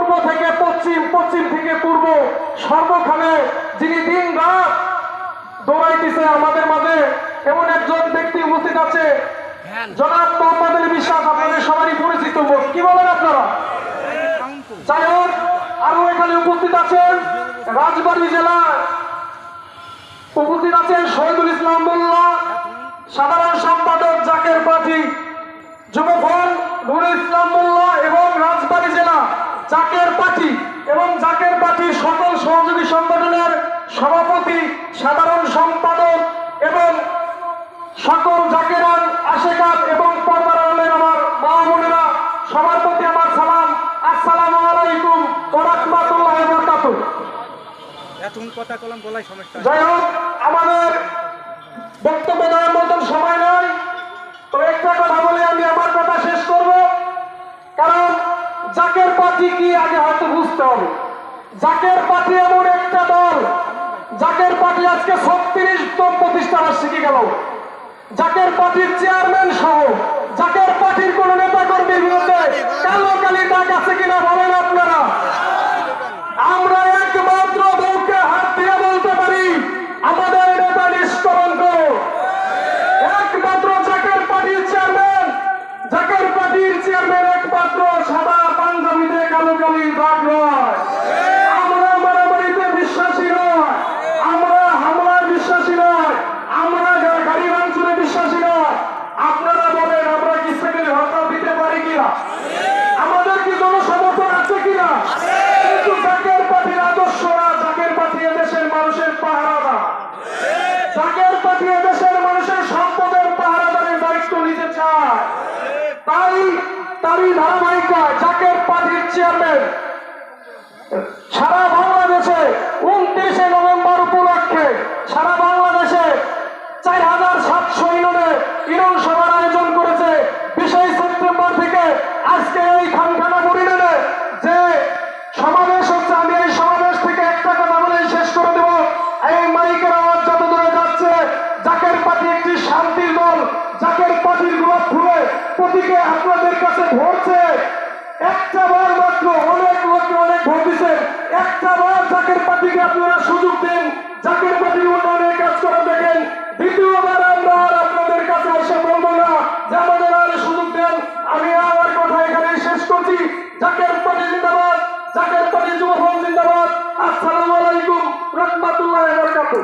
পূর্ব থেকে পশ্চিম পশ্চিম থেকে পূর্ব সর্বখানে যিনি দিন রাত দৌড়াইতেছে আমাদের মাঝে এমন একজন ব্যক্তি উপস্থিত আছে। জনাব মোহাম্মদ আলী বিশ্বাস আপনাদের সবারই পরিচিত মুখ কি বলেন আপনারা? যাই হোক আরও এখানে উপস্থিত আছেন। রাজবাড়ী জেলা উপস্থিত আছেন শহীদুল ইসলাম মোল্লা সাধারণ সম্পাদক জাকের পার্টি যুবফল নুরুল ইসলাম মোল্লা এবং জাকের পার্টি এবং জাকের পার্টির সকল সহযোগী সংগঠনের সভাপতি সাধারণ সম্পাদক এবং সকল জাকেরান আশেকাত এবং পর্দার আলের আমার মা বোনেরা সবার প্রতি আমার সালাম। আসসালামু আলাইকুম গলায় সমস্যা যাই হোক আমাদের বক্তব্য দেওয়ার মতন জাকের পার্টি কি আগে হয়তো বুঝতে হবে। জাকের পার্টি এমন একটা দল, জাকের পার্টি আজকে ছত্রিশ তম প্রতিষ্ঠা শিখে গেল। জাকের পার্টির চেয়ারম্যান তারই ধারাবাহিকায় জাকের পার্টির চেয়ারম্যান সারা বাংলাদেশে দিকে আপনাদের কাছে ধরছে একটা বার মাত্র অনেক লোককে অনেক ভোট দিচ্ছেন। একটা বার জাকের পার্টিকে আপনারা সুযোগ দিন। জাকের পার্টি উন্নয়নে কাজ করে দেখেন। দ্বিতীয়বার আমরা আর আপনাদের কাছে এসে বলব না। যে আমাদের আর সুযোগ দেন, আমি আমার কথা এখানে শেষ করছি। জাকের পার্টি জিন্দাবাদ। জাকের পার্টি যুবফল জিন্দাবাদ। আসসালামু আলাইকুম। রহমতুল্লাহ বরকাতুহ।